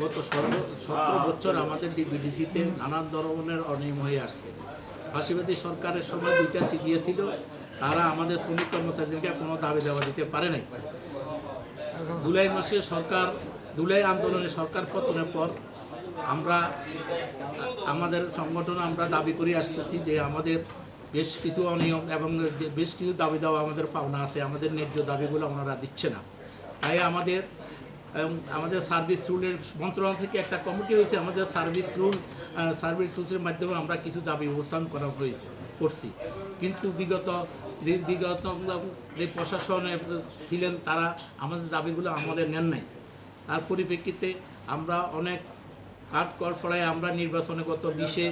গত সতেরো বছর আমাদের ডিবিডিসিতে নানান ধরনের অনিয়ম হয়ে আসছে। ফাঁসিবাদী সরকারের সময় দুইটা দিয়েছিল তারা আমাদের শ্রমিক কর্মচারীদেরকে কোনো দাবি দেওয়া দিতে পারে নাই জুলাই মাসে সরকার জুলাই আন্দোলনে সরকার পতনের পর আমরা আমাদের সংগঠন আমরা দাবি করে আসতেছি যে আমাদের বেশ কিছু অনিয়ম এবং বেশ কিছু দাবি দেওয়া আমাদের পাওনা আছে। আমাদের ন্যায্য দাবিগুলো ওনারা দিচ্ছে না। তাই আমাদের আমাদের সার্ভিস রুলের মন্ত্রণালয় থেকে একটা কমিটি হয়েছে, আমাদের সার্ভিস রুল সার্ভিস রুলসের মাধ্যমে আমরা কিছু দাবি অবস্থান করা হয়েছে, করছি। কিন্তু বিগত বিগত যে প্রশাসনে ছিলেন তারা আমাদের দাবিগুলো আমাদের নেন নাই। তার পরিপ্রেক্ষিতে আমরা অনেক কাঠ কর ফলায় আমরা নির্বাচনে গত বিশে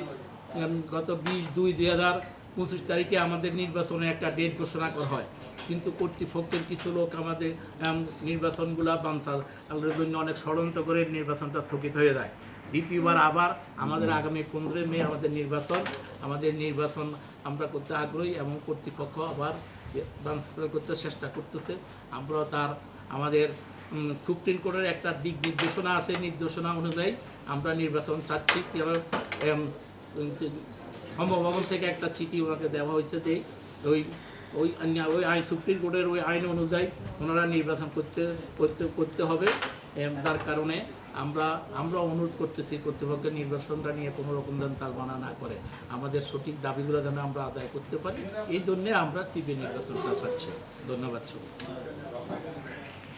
গত বিশ দুই দুই হাজার পঁচিশ তারিখে আমাদের নির্বাচনে একটা ডেট ঘোষণা করা হয়। কিন্তু কর্তৃপক্ষের কিছু লোক আমাদের নির্বাচনগুলা বানসার জন্য অনেক ষড়যন্ত্র করে নির্বাচনটা স্থগিত হয়ে যায়। দ্বিতীয়বার আবার আমাদের আগামী পনেরোই মে আমাদের নির্বাচন আমাদের নির্বাচন আমরা করতে আগ্রহী এবং কর্তৃপক্ষ আবার বানসার করতে চেষ্টা করতেছে। আমরা তার, আমাদের সুপ্রিম কোর্টের একটা দিক নির্দেশনা আছে, নির্দেশনা অনুযায়ী আমরা নির্বাচন চাচ্ছি। এম, থেকে একটা চিঠি ওনাকে দেওয়া হয়েছে যে ওই ওই ওই আইন সুপ্রিম কোর্টের ওই আইন অনুযায়ী ওনারা নির্বাচন করতে করতে করতে হবে। তার কারণে আমরা আমরা অনুরোধ করতেছি কর্তৃপক্ষের নির্বাচনটা নিয়ে কোনো রকম যেন তালবানা না করে। আমাদের সঠিক দাবিগুলো যেন আমরা আদায় করতে পারি। এই জন্যে আমরা সিবি নির্বাচনটা চাচ্ছি। ধন্যবাদ সবাই